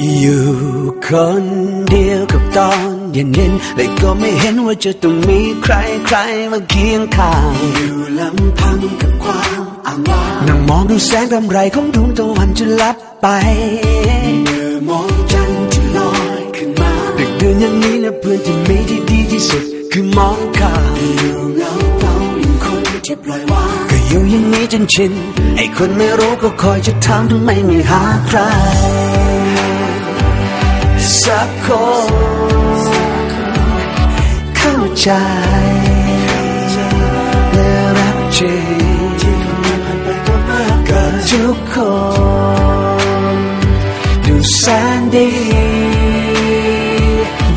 อยู่คนเดียวกับตอนเย็นเย็นเลยก็ไม่เห็นว่าจะต้องมีใครใครมาเคียงข้างอยู่ลำพังกับความอ้างว้างนั่งมองดูแสงรำไรของดวงตะวันจะลับไปเมื่อมองจันทร์ที่ลอยขึ้นมาดึกเดือนอย่างนี้นะเพื่อนที่มีที่ดีที่สุดคือมองข้ามอยู่เงาเงาอย่างคนที่ปล่อยวางก็อยู่อย่างนี้จนชินไอ้คนไม่รู้ก็คอยจะถามทำไมไม่หาใคร สักคนเข้าใจและรักจริงกับทุกคน ดูแสนดี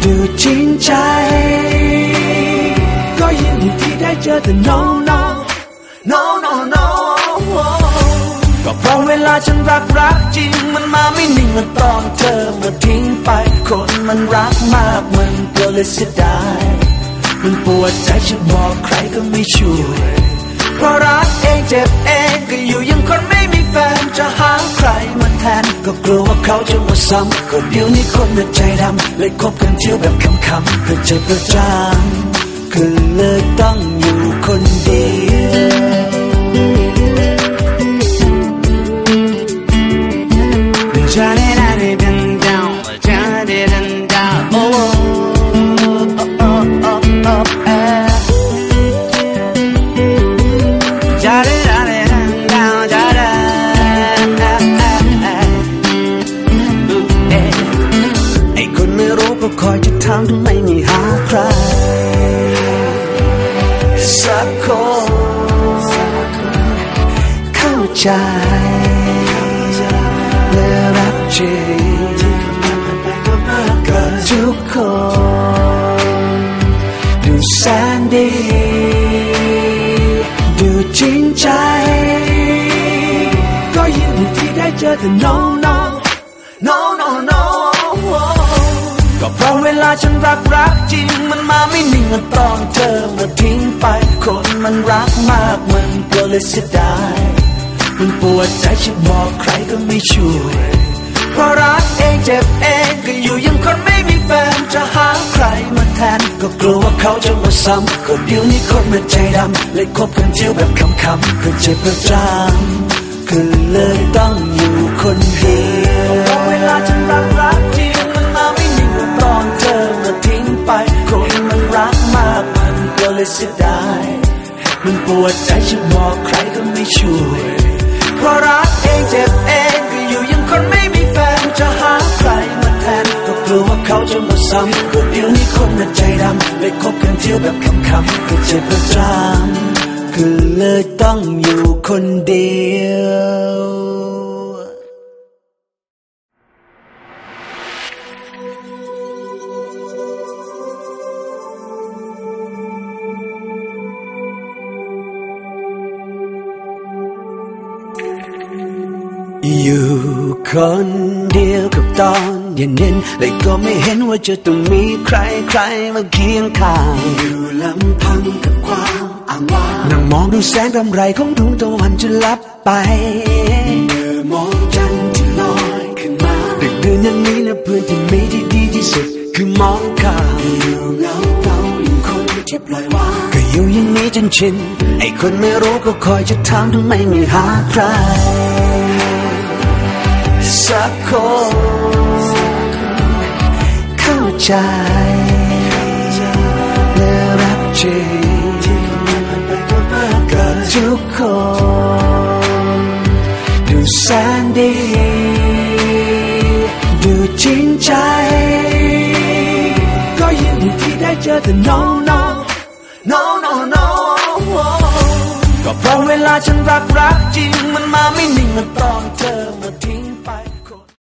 ดูจริงใจ ก็ยินดีที่ได้เจอแต่ no no no no no ก็เพราะเวลาฉันรักรักจริง มันมาไม่นิ่งมันตอนเธอมาทิ้งไป คนมันรักมากมันก็เลยเสียดายมันปวดใจฉันบอกใครก็ไม่ช่วยเพราะรักเองเจ็บเองก็อยู่ยังคนไม่มีแฟนจะหาใครมาแทน ก็กลัวว่าเขาจะมาซ้ำก็เดี๋ยวนี้คนน่ะใจดำเลยคบกันเที่ยวแบบคำๆเพื่อใจประจำก็เลยต้องอยู่คนเดียว ใจและรักจริงกับทุกคนดูแสนดี ดูจริงใจ ก็ยินดีที่ได้เจอแต่ no no no no no ก็เพราะเวลาฉันรักรักจริงมันมาไม่นิ่งเหมันตอนเธอมาทิ้งไป คนมันรักมากมันก็เลยเสียดาย มันปวดใจฉันบอกใครก็ไม่ช่วยเพราะรักเองเจ็บเองก็อยู่ยังคนไม่มีแฟนจะหาใครมาแทน ก็กลัวว่าเขาจะมาซ้ำก็เดี๋ยวนี้คนมันใจดำเลยคบกันเที่ยวแบบคำๆคือเจ็บประจำคือเลยต้องอยู่คนเดียวเพราะเวลาฉันรักรักจริงมันมาไม่นิ่งเมือนตอนเธอมาทิ้งไปคนมันรักมากมันก็เลยเสียดายมันปวดใจฉันบอกใครก็ไม่ช่วย เพราะรักเองเจ็บเองก็อยู่ยังคนไม่มีแฟนจะหาใครมาแทนก็กลัวว่าเขาจะมาซ้ำก็เดี๋ยวนี้คนน่ะใจดำเลยคบกันเที่ยวแบบคำๆก็เจ็บประจำก็เลยต้องอยู่คนเดียว อยู่คนเดียวกับตอนเย็นเย็นๆเลยก็ไม่เห็นว่าจะต้องมีใครใครมาเคียงข้างอยู่ลำพังกับความอ้างว้างนั่งมองดูแสงรำไรของดวงตะวันจะลับไปเมื่อมองจันทร์ที่ลอยขึ้นมาดึกเดือนอย่างนี้นะเพื่อนที่มีที่ดีที่สุดคือมองข้ามอยู่เงาเงาอย่างคนที่ปล่อยวางก็อยู่อย่างนี้จนชินไอ้คนไม่รู้ก็คอยจะถามทำไมไม่หาใคร สักคนเข้าใจและรักจริงกับทุกคนดูแสนดี ดูจริงใจ ก็ยินดีที่ได้เจอแต่ no no no no no ก็เพราะเวลาฉันรักรักจริงมันมาไม่นิ่งมันตอนเธอมา